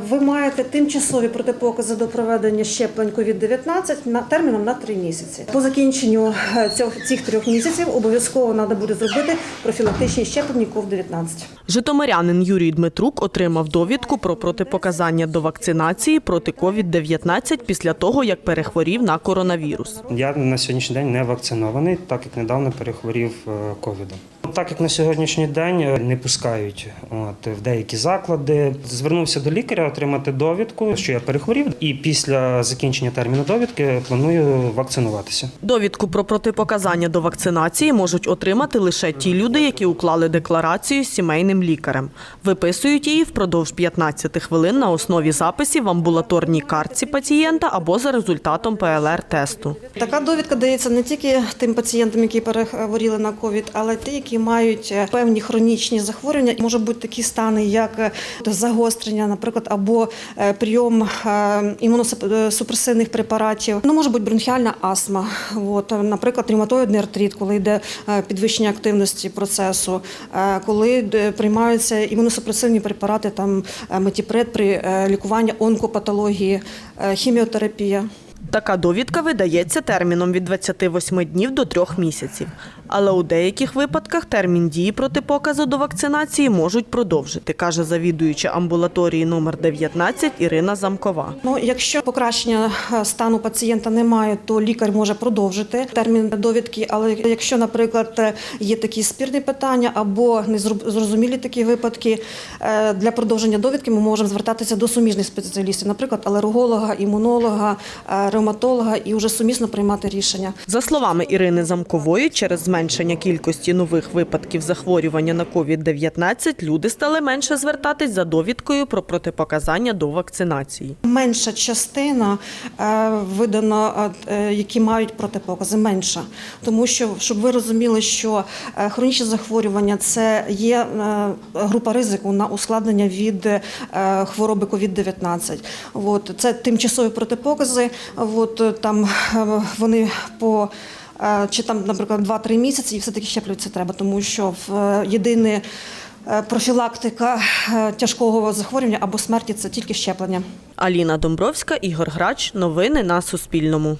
Ви маєте тимчасові протипокази до проведення щеплень COVID-19 на терміном на три місяці. По закінченню е, цього цих трьох місяців обов'язково треба буде зробити профілактичні щеплення COVID-19. Житомирянин Юрій Дмитрук отримав довідку про протипоказання до вакцинації проти COVID-19 після того, як перехворів на коронавірус. Я на сьогоднішній день не вакцинований, так як недавно перехворів е, ковідом. Так як на сьогоднішній день е, не пускають от, в деякі заклади, звернувся до лікаря отримати довідку, що я перехворів, і після закінчення терміну довідки планую вакцинуватися. Довідку про протипоказання до вакцинації можуть отримати лише ті люди, які уклали декларацію з сімейним лікарем. Виписують її впродовж 15 хвилин на основі записів в амбулаторній картці пацієнта або за результатом ПЛР-тесту. Така довідка дається не тільки тим пацієнтам, які перехворіли на ковід, але й ті, які мають певні хронічні захворювання. Можуть бути такі стани, як загострення, наприклад, або е, прийом е, імуносупресивних препаратів. Ну, може бути бронхіальна астма, от, наприклад, ревматоїдний артрит, коли йде е, підвищення активності процесу, коли приймаються імуносупресивні препарати, там метіпред при лікуванні онкопатології, хіміотерапія. Така довідка видається терміном від 28 днів до 3 місяців. Але у деяких випадках термін дії протипоказу до вакцинації можуть продовжити, каже завідуюча амбулаторії номер 19 Ірина Замкова. Ну, якщо покращення е, стану пацієнта немає, то лікар може продовжити термін довідки. Але якщо, наприклад, е, є такі спірні питання або незрозумілі такі випадки, е, для продовження довідки ми можемо звертатися до суміжних спеціалістів, наприклад, алерголога, імунолога, е, ревматолога, і вже сумісно приймати рішення. За словами Ірини Замкової, через зменшення кількості нових випадків захворювання на COVID-19 люди стали менше звертатись за довідкою про протипоказання до вакцинації. Менша частина е, видано, е, які мають протипокази, менша. Тому що, щоб ви розуміли, що е, хронічні захворювання це є група ризику на ускладнення від хвороби COVID-19. От, це тимчасові протипокази. От, е, там е, вони по е, чи там, наприклад, 2-3 місяці, і все-таки щеплюватися треба, тому що в єдине профілактика тяжкого захворювання або смерті це тільки щеплення. Аліна Домбровська, Ігор Грач. Новини на Суспільному.